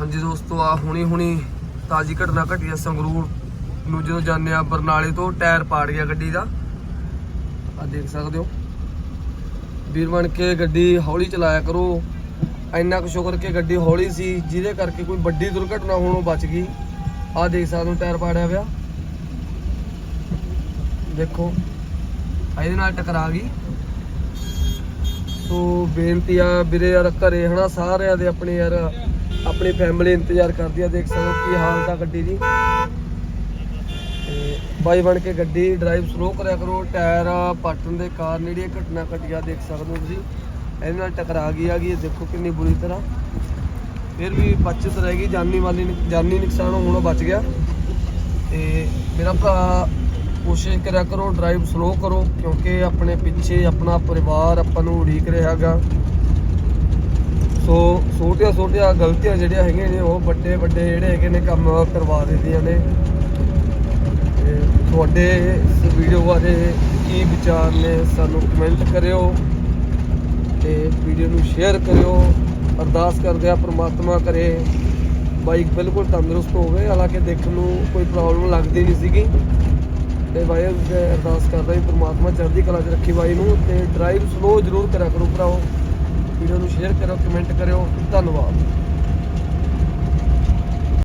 ਹਾਂਜੀ ਦੋਸਤੋ ਆ ਹੁਣੀ ਹੁਣੀ ਤਾਜੀ ਘਟਨਾ ਘਟੀ ਆ ਸੰਗਰੂਰ। ਨੂੰ ਜਦੋਂ ਜਾਂਦੇ ਆ ਬਰਨਾਲੇ ਤੋਂ, ਟਾਇਰ ਪਾੜ ਗਿਆ ਗੱਡੀ ਦਾ। ਆ ਦੇਖ ਸਕਦੇ ਹੋ। ਵੀਰ ਬਣ ਕੇ ਗੱਡੀ ਹੌਲੀ ਚਲਾਇਆ ਕਰੋ। ਇੰਨਾ ਕੁ ਸ਼ੁਕਰ ਕਿ ਗੱਡੀ ਹੌਲੀ ਸੀ, ਜਿਹਦੇ ਕਰਕੇ ਕੋਈ ਵੱਡੀ ਦੁਰਘਟਨਾ ਹੋਣੋਂ ਬਚ ਗਈ। ਆ ਦੇਖ ਸਕਦੇ ਹੋ, ਟਾਇਰ ਪਾੜਿਆ ਪਿਆ। ਦੇਖੋ, ਇਹਦੇ ਨਾਲ ਟਕਰਾ ਗਈ। ਸੋ ਬੇਨਤੀ ਆ ਵੀਰੇ ਯਾਰ, ਘਰੇ ਹਨਾ, ਸਾਰਿਆਂ ਦੇ ਆਪਣੇ ਯਾਰ ਆਪਣੀ ਫੈਮਿਲੀ ਇੰਤਜ਼ਾਰ ਕਰਦੀ ਆ, ਦੇਖ ਸਕਦੇ ਹੋ ਕੀ ਹਾਲਤ ਆ ਗੱਡੀ ਦੀ। ਤੇ ਬਾਈ ਬਣ ਕੇ ਗੱਡੀ ਡਰਾਈਵ ਸਲੋ ਕਰਿਆ ਕਰੋ, ਟਾਇਰ, ਪੱਟਣ ਦੇ ਕਾਰਨ ਜਿਹੜੀ ਇਹ ਘਟਨਾ ਘਟੀ ਆ ਦੇਖ ਸਕਦੇ ਹੋ ਤੁਸੀਂ। ਇਹਦੇ ਨਾਲ ਟਕਰਾ ਗਈ ਆ ਗਈ ਇਹ ਦੇਖੋ ਕਿੰਨੀ ਬੁਰੀ ਤਰ੍ਹਾਂ। ਫਿਰ ਵੀ ਬਚਤ ਰਹਿ ਗਈ, ਜਾਨੀ ਮਾਲੀ ਨੁਕ- ਜਾਨੀ ਨੁਕਸਾਨ ਹੋਣੋਂ ਬਚ ਗਿਆ। ਤੇ ਮੇਰਾ ਭਰਾ ਕੋਸ਼ਿਸ਼ ਕਰਿਆ ਕਰੋ ਡਰਾਈਵ ਸਲੋ ਕਰੋ, ਕਿਉਂਕਿ ਆਪਣੇ ਪਿੱਛੇ ਆਪਣਾ ਪਰਿਵਾਰ ਆਪਾਂ ਨੂੰ ਉਡੀਕ ਰਿਹਾ ਹੈਗਾ। ਸੋ ਛੋਟੀਆਂ ਛੋਟੀਆਂ ਗਲਤੀਆਂ ਜਿਹੜੀਆਂ ਹੈਗੀਆਂ ਨੇ, ਉਹ ਵੱਡੇ ਵੱਡੇ ਜਿਹੜੇ ਹੈਗੇ ਨੇ ਕੰਮ ਕਰਵਾ ਦਿੰਦੀਆਂ ਨੇ। ਤੇ ਤੁਹਾਡੇ ਇਸ ਵੀਡੀਓ ਬਾਰੇ ਕੀ ਵਿਚਾਰ ਨੇ, ਸਾਨੂੰ ਕਮੈਂਟ ਕਰਿਓ ਤੇ ਵੀਡੀਓ ਨੂੰ ਸ਼ੇਅਰ ਕਰਿਓ। ਅਰਦਾਸ ਕਰਦੇ ਆ ਪ੍ਰਮਾਤਮਾ ਕਰੇ ਬਾਈਕ ਬਿਲਕੁਲ ਤੰਦਰੁਸਤ ਹੋਵੇ। ਹਾਲਾਂਕਿ ਦੇਖਣ ਨੂੰ ਕੋਈ ਪ੍ਰੋਬਲਮ ਲੱਗਦੀ ਨਹੀਂ ਸੀਗੀ। ਤੇ ਬਾਈ, ਅਰਦਾਸ ਕਰਦਾ ਵੀ ਪ੍ਰਮਾਤਮਾ ਚੜ੍ਹਦੀ ਕਲਾ 'ਚ ਰੱਖੀ ਬਾਈ ਨੂੰ ਤੇ ਡਰਾਈਵ ਸਲੋ ਜ਼ਰੂਰ ਕਰਿਆ ਕਰੋ ਭਰਾਓ ਵੀਡੀਓ ਨੂੰ ਸ਼ੇਅਰ ਕਰੋ ਕਮੈਂਟ ਕਰਿਓ। ਧੰਨਵਾਦ।